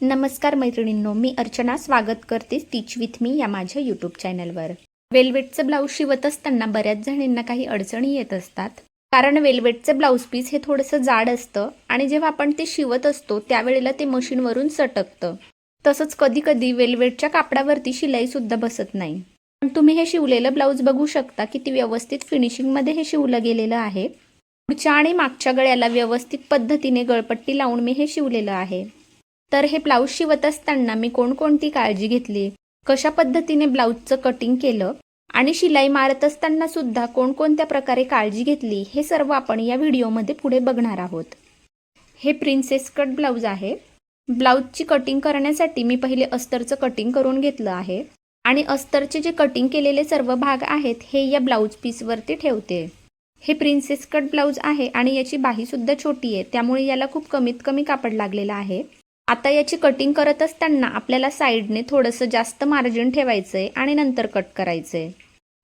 नमस्कार मैत्रिणींनो मी अर्चना स्वागत करते स्टिच विथ मी या माझ्या यूट्यूब चॅनलवर वेल्वेटचं ब्लाऊज शिवत असताना बऱ्याच जणींना काही अडचणी येत असतात. कारण वेल्वेटचं ब्लाऊज पीस हे थोडंसं जाड असतं आणि जेव्हा आपण ते शिवत असतो त्यावेळेला ते मशीनवरून सटकतं. तसंच कधी कधी वेल्वेटच्या कापडावरती शिलाईसुद्धा बसत नाही. पण तुम्ही हे शिवलेलं ब्लाऊज बघू शकता किती व्यवस्थित फिनिशिंगमध्ये हे शिवलं गेलेलं आहे. पुढच्या आणि मागच्या गळ्याला व्यवस्थित पद्धतीने गळपट्टी लावून मी हे शिवलेलं आहे. तर हे ब्लाऊज शिवत असताना मी कोणकोणती काळजी घेतली? कशा पद्धतीने ब्लाऊजचं कटिंग केलं? आणि शिलाई मारत असताना सुद्धा कोणकोणत्या प्रकारे काळजी घेतली? हे सर्व आपण या व्हिडिओमध्ये पुढे बघणार आहोत. हे प्रिन्सेस कट ब्लाऊज आहे. ब्लाऊजची कटिंग करण्यासाठी मी पहिले अस्तरचं कटिंग करून घेतलं आहे. आणि अस्तरचे जे कटिंग केलेले सर्व भाग आहेत हे या ब्लाऊज पीसवरती ठेवते. हे प्रिन्सेस कट ब्लाऊज आहे आणि याची बाहीसुद्धा छोटी आहे. त्यामुळे याला खूप कमीत कमी कापड लागलेलं आहे. आता याची कटिंग करत असताना आपल्याला साईडने थोडंसं जास्त मार्जिन ठेवायचं आहे आणि नंतर कट करायचं आहे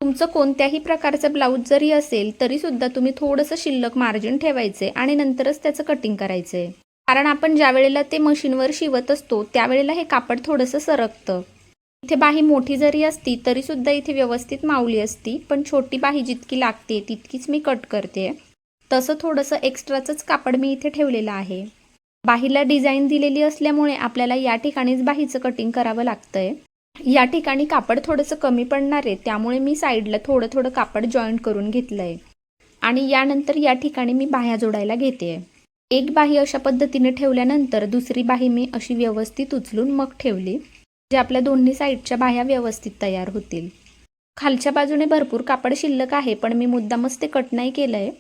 तुमचं कोणत्याही प्रकारचं ब्लाऊज जरी असेल तरीसुद्धा तुम्ही थोडंसं शिल्लक मार्जिन ठेवायचं आहे आणि नंतरच त्याचं कटिंग करायचं आहे कारण आपण ज्या वेळेला ते मशीनवर शिवत असतो त्यावेळेला हे कापड थोडंसं सरकतं. इथे बाही मोठी जरी असती तरीसुद्धा इथे व्यवस्थित मावली असती पण छोटी बाही जितकी लागते तितकीच मी कट करते. तसं थोडंसं एक्स्ट्राचंच कापड मी इथे ठेवलेलं आहे. बाहीला डिझाईन दिलेली असल्यामुळे आपल्याला या ठिकाणीच बाहीचं कटिंग करावं लागतंय. या ठिकाणी कापड थोडंसं कमी पडणार आहे त्यामुळे मी साईडला थोडं थोडं कापड जॉईंट करून घेतलंय. आणि यानंतर या ठिकाणी मी बाह्या जोडायला घेते. एक बाही अशा पद्धतीने ठेवल्यानंतर दुसरी बाही मी अशी व्यवस्थित उचलून मग ठेवली जे आपल्या दोन्ही साईडच्या बाह्या व्यवस्थित तयार होतील. खालच्या बाजूने भरपूर कापड शिल्लक आहे पण मी मुद्दामच ते कट नाही केलंय.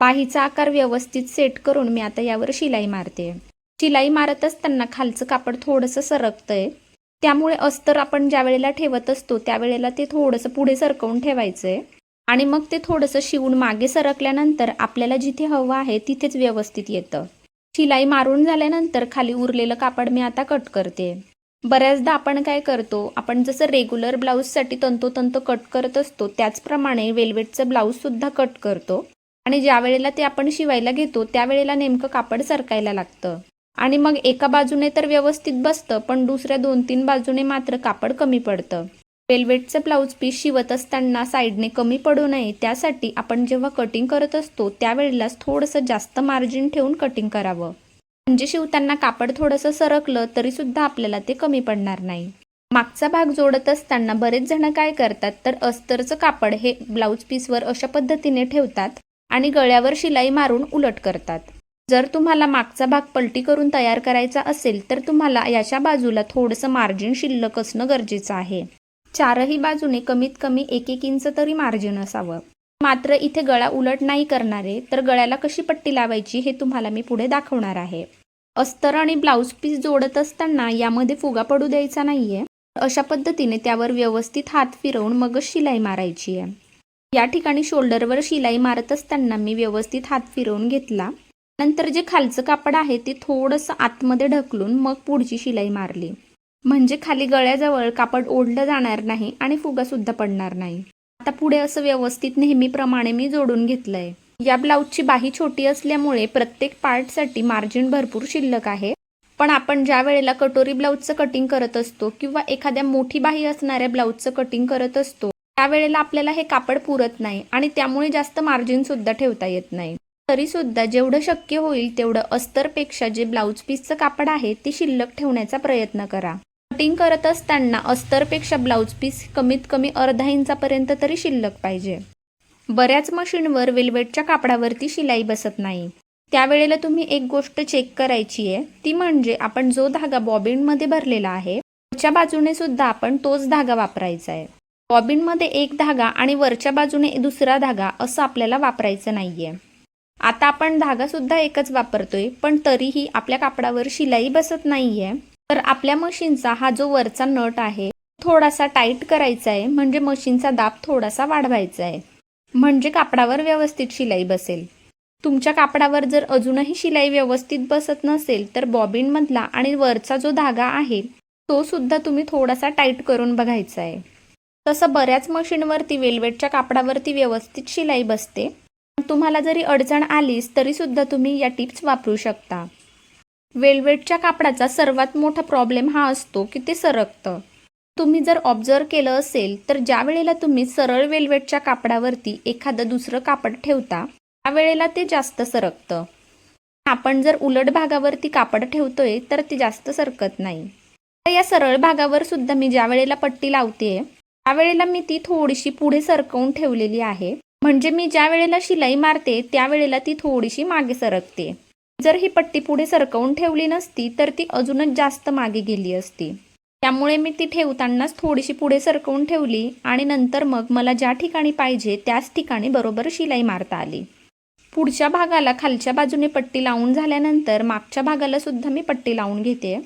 बाहीचा आकार व्यवस्थित सेट करून मी आता यावर शिलाई मारते. शिलाई मारत असताना खालचं कापड थोडंसं सरकतंय. त्यामुळे अस्तर आपण ज्या वेळेला ठेवत असतो त्यावेळेला ते थोडंसं पुढे सरकवून ठेवायचंय. आणि मग ते थोडंसं शिवून मागे सरकल्यानंतर आपल्याला जिथे हवं आहे तिथेच व्यवस्थित येतं. शिलाई मारून झाल्यानंतर खाली उरलेलं कापड मी आता कट करते. बऱ्याचदा आपण काय करतो आपण जसं रेग्युलर ब्लाऊजसाठी तंतोतंत कट करत असतो त्याचप्रमाणे वेल्वेटचं ब्लाऊजसुद्धा कट करतो. आणि ज्या वेळेला ते आपण शिवायला घेतो त्यावेळेला नेमकं कापड सरकायला लागतं. आणि मग एका बाजूने तर व्यवस्थित बसतं पण दुसऱ्या दोन तीन बाजूने मात्र कापड कमी पडतं. वेल्वेटचं ब्लाऊज पीस शिवत असताना साईडने कमी पडू नये त्यासाठी आपण जेव्हा कटिंग करत असतो त्यावेळेलाच थोडंसं जास्त मार्जिन ठेवून कटिंग करावं. म्हणजे शिवताना कापड थोडंसं सरकलं तरीसुद्धा आपल्याला ते कमी पडणार नाही. मागचा भाग जोडत असताना बरेच जण काय करतात तर अस्तरचं कापड हे ब्लाऊज पीसवर अशा पद्धतीने ठेवतात आणि गळ्यावर शिलाई मारून उलट करतात. जर तुम्हाला मागचा भाग पलटी करून तयार करायचा असेल तर तुम्हाला याच्या बाजूला थोडंसं मार्जिन शिल्लक असणं गरजेचं आहे. चारही बाजूने कमीत कमी एक एक इंच तरी मार्जिन असावं. मात्र इथे गळा उलट नाही करणारे तर गळ्याला कशी पट्टी लावायची हे तुम्हाला मी पुढे दाखवणार आहे. अस्तर आणि ब्लाऊज पीस जोडत असताना यामध्ये फुगा पडू द्यायचा नाहीये. अशा पद्धतीने त्यावर व्यवस्थित हात फिरवून मगच शिलाई मारायची आहे. या ठिकाणी शोल्डरवर शिलाई मारत असताना मी व्यवस्थित हात फिरवून घेतला. नंतर जे खालचं कापड आहे ते थोडंसं आतमध्ये ढकलून मग पुढची शिलाई मारली. म्हणजे खाली गळ्याजवळ कापड ओढलं जाणार नाही आणि फुगासुद्धा पडणार नाही. आता पुढे असं व्यवस्थित नेहमीप्रमाणे मी जोडून घेतलंय. या ब्लाऊजची बाही छोटी असल्यामुळे प्रत्येक पार्टसाठी मार्जिन भरपूर शिल्लक आहे. पण आपण ज्या वेळेला कटोरी ब्लाऊजचं कटिंग करत असतो किंवा एखाद्या मोठी बाही असणाऱ्या ब्लाऊजचं कटिंग करत असतो त्यावेळेला आपल्याला हे कापड पुरत नाही आणि त्यामुळे जास्त मार्जिन सुद्धा ठेवता येत नाही. तरीसुद्धा जेवढं शक्य होईल तेवढं अस्तरपेक्षा जे ब्लाऊज पीसचं कापड आहे ते शिल्लक ठेवण्याचा प्रयत्न करा. कटिंग करत असताना अस्तरपेक्षा ब्लाऊज पीस कमीत कमी अर्धा इंचापर्यंत तरी शिल्लक पाहिजे. बऱ्याच मशीनवर वेल्वेटच्या कापडावरती शिलाई बसत नाही. त्यावेळेला तुम्ही एक गोष्ट चेक करायची आहे ती म्हणजे आपण जो धागा बॉबिनमध्ये भरलेला आहे वरच्या बाजूने सुद्धा आपण तोच धागा वापरायचा आहे. बॉबिनमध्ये एक धागा आणि वरच्या बाजूने दुसरा धागा असं आपल्याला वापरायचं नाहीये. आता आपण धागा सुद्धा एकच वापरतोय पण तरीही आपल्या कापडावर शिलाई बसत नाहीये. तर आपल्या मशीनचा हा जो वरचा नट आहे थोडासा टाईट करायचा आहे म्हणजे मशीनचा दाब थोडासा वाढवायचा आहे म्हणजे कापडावर व्यवस्थित शिलाई बसेल. तुमच्या कापडावर जर अजूनही शिलाई व्यवस्थित बसत नसेल तर बॉबिनमधला आणि वरचा जो धागा आहे तो सुद्धा तुम्ही थोडासा टाईट करून बघायचा आहे तसं बऱ्याच मशीनवरती वेल्वेटच्या कापडावरती व्यवस्थित शिलाई बसते. तुम्हाला जरी अडचण आलीच तरी सुद्धा तुम्ही या टिप्स वापरू शकता. वेलवेटच्या कापडाचा सर्वात मोठा प्रॉब्लेम हा असतो की ते सरकतं. तुम्ही जर ऑब्झर्व केलं असेल तर ज्या वेळेला तुम्ही सरळ वेलवेटच्या कापडावरती एखादं दुसरं कापड ठेवता त्यावेळेला ते जास्त सरकतं. आपण जर उलट भागावरती कापड ठेवतोय तर ते जास्त सरकत नाही. तर या सरळ भागावर सुद्धा मी ज्या वेळेला पट्टी लावते त्यावेळेला मी ती थोडीशी पुढे सरकवून ठेवलेली आहे. म्हणजे मी ज्या वेळेला शिलाई मारते त्यावेळेला ती थोडीशी मागे सरकते. जर ही पट्टी पुढे सरकवून ठेवली नसती तर ती अजूनच जास्त मागे गेली असती. त्यामुळे मी ती ठेवतानाच थोडीशी पुढे सरकवून ठेवली आणि नंतर मग मला ज्या ठिकाणी पाहिजे त्याच ठिकाणी बरोबर शिलाई मारता आली. पुढच्या भागाला खालच्या बाजूने पट्टी लावून झाल्यानंतर मागच्या भागाला सुद्धा मी पट्टी लावून घेते.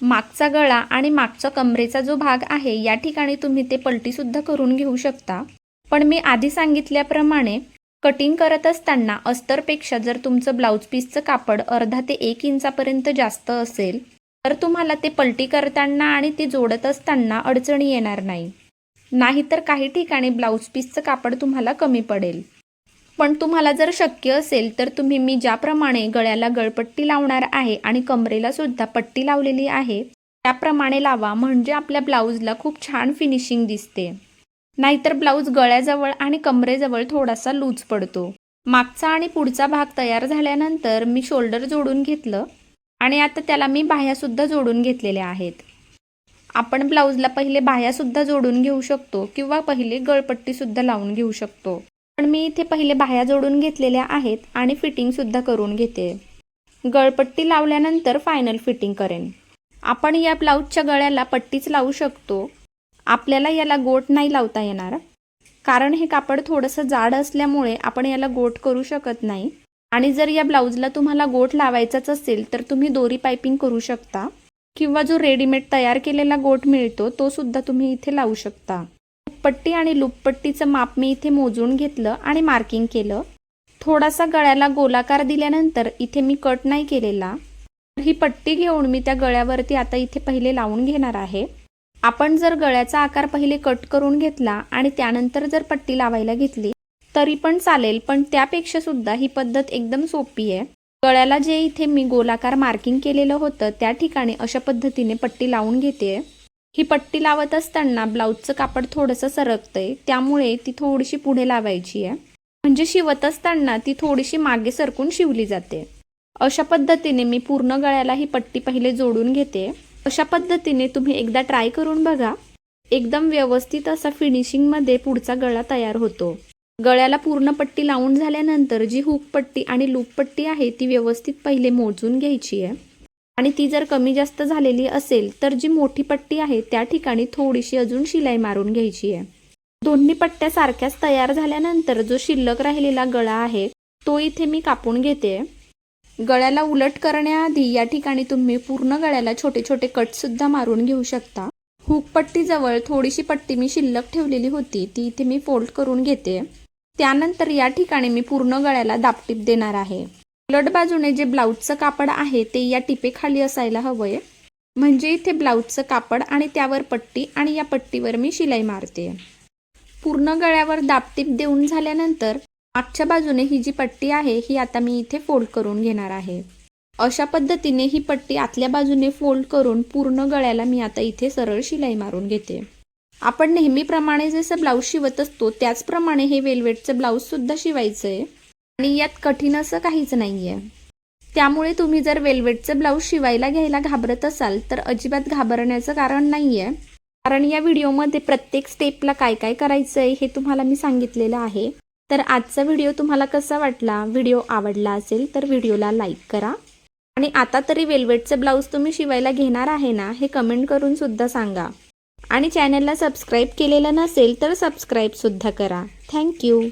मागचा गळा आणि मागचा कमरेचा जो भाग आहे या ठिकाणी तुम्ही ते पलटीसुद्धा करून घेऊ शकता. पण मी आधी सांगितल्याप्रमाणे कटिंग करत असताना अस्तरपेक्षा जर तुमचं ब्लाऊज पीसचं कापड अर्धा ते एक इंचापर्यंत जास्त असेल तर तुम्हाला ते पलटी करताना आणि ते जोडत असताना अडचणी येणार नाही. नाहीतर काही ठिकाणी ब्लाऊज पीसचं कापड तुम्हाला कमी पडेल. पण तुम्हाला जर शक्य असेल तर तुम्ही मी ज्याप्रमाणे गळ्याला गळपट्टी लावणार आहे आणि कमरेला सुद्धा पट्टी लावलेली आहे त्याप्रमाणे लावा. म्हणजे आपल्या ब्लाऊजला खूप छान फिनिशिंग दिसते. नाहीतर ब्लाऊज गळ्याजवळ आणि कमरेजवळ थोडासा लूज पडतो. मागचा आणि पुढचा भाग तयार झाल्यानंतर मी शोल्डर जोडून घेतलं आणि आता त्याला मी बाह्यासुद्धा जोडून घेतलेल्या आहेत. आपण ब्लाऊजला पहिले बाह्यासुद्धा जोडून घेऊ शकतो किंवा पहिले गळपट्टीसुद्धा लावून घेऊ शकतो. पण मी इथे पहिले बाह्या जोडून घेतलेल्या आहेत आणि फिटिंगसुद्धा करून घेते. गळपट्टी लावल्यानंतर फायनल फिटिंग करेन. आपण या ब्लाऊजच्या गळ्याला पट्टीच लावू शकतो. आपल्याला याला गोट नाही लावता येणार. कारण हे कापड थोडंसं जाड असल्यामुळे आपण याला गोट करू शकत नाही. आणि जर या ब्लाऊजला तुम्हाला गोट लावायचाच असेल तर तुम्ही दोरी पायपिंग करू शकता. किंवा जो रेडीमेड तयार केलेला गोट मिळतो तो सुद्धा तुम्ही इथे लावू शकता. पट्टी आणि लुपपट्टीचं माप मी इथे मोजून घेतलं आणि मार्किंग केलं. थोडासा गळ्याला गोलाकार दिल्यानंतर इथे मी कट नाही केलेला. ही पट्टी घेऊन मी त्या गळ्यावरती आता इथे पहिले लावून घेणार आहे. आपण जर गळ्याचा आकार पहिले कट करून घेतला आणि त्यानंतर जर पट्टी लावायला घेतली तरी पण चालेल पण त्यापेक्षा सुद्धा ही पद्धत एकदम सोपी आहे. गळ्याला जे इथे मी गोलाकार मार्किंग केलेलं होतं त्या ठिकाणी अशा पद्धतीने पट्टी लावून घेते. ही पट्टी लावत असताना ब्लाऊजचं कापड थोडंसं सरकतंय त्यामुळे ती थोडीशी पुढे लावायची आहे. म्हणजे शिवत असताना ती थोडीशी मागे सरकून शिवली जाते. अशा पद्धतीने मी पूर्ण गळ्याला ही पट्टी पहिले जोडून घेते. अशा पद्धतीने तुम्ही एकदा ट्राय करून बघा. एकदम व्यवस्थित असा फिनिशिंगमध्ये पुढचा गळा तयार होतो. गळ्याला पूर्ण पट्टी लावून झाल्यानंतर जी हुक पट्टी आणि लूप पट्टी आहे ती व्यवस्थित पहिले मोजून घ्यायची आहे. आणि ती जर कमी जास्त झालेली असेल तर जी मोठी पट्टी आहे त्या ठिकाणी थोडीशी अजून शिलाई मारून घ्यायची आहे. दोन्ही पट्ट्या सारख्याच तयार झाल्यानंतर जो शिल्लक राहिलेला गळा आहे तो इथे मी कापून घेते. गळ्याला उलट करण्याआधी या ठिकाणी तुम्ही पूर्ण गळ्याला छोटे छोटे कटसुद्धा मारून घेऊ शकता. हुक पट्टीजवळ थोडीशी पट्टी मी शिल्लक ठेवलेली होती ती इथे मी फोल्ड करून घेते. त्यानंतर या ठिकाणी मी पूर्ण गळ्याला दापटीप देणार आहे. उलट बाजूने जे ब्लाऊजचं कापड आहे ते या टिपेखाली असायला हवंय. म्हणजे इथे ब्लाऊजचं कापड आणि त्यावर पट्टी आणि या पट्टीवर मी शिलाई मारते. पूर्ण गळ्यावर दापटीप देऊन झाल्यानंतर मागच्या बाजूने ही जी पट्टी आहे ही आता मी इथे फोल्ड करून घेणार आहे. अशा पद्धतीने ही पट्टी आतल्या बाजूने फोल्ड करून पूर्ण गळ्याला मी आता इथे सरळ शिलाई मारून घेते. आपण नेहमीप्रमाणे जसं ब्लाऊज शिवत असतो त्याचप्रमाणे हे वेलवेटचं ब्लाऊजसुद्धा शिवायचं आहे आणि यात कठीण असं काहीच नाही आहे त्यामुळे तुम्ही जर वेलवेटचं ब्लाऊज शिवायला घ्यायला घाबरत असाल तर अजिबात घाबरण्याचं कारण नाही आहे कारण या व्हिडिओमध्ये प्रत्येक स्टेपला काय काय करायचं आहे हे तुम्हाला मी सांगितलेलं आहे. तर आजचा व्हिडिओ तुम्हाला कसा वाटला? व्हिडिओ आवडला असेल तर व्हिडिओला लाईक करा. आणि आता तरी वेलवेटचं ब्लाऊज तुम्ही शिवायला घेणार आहे ना हे कमेंट करून सुद्धा सांगा. आणि चॅनलला सबस्क्राईब केलेलं नसेल तर सबस्क्राईबसुद्धा करा. थँक्यू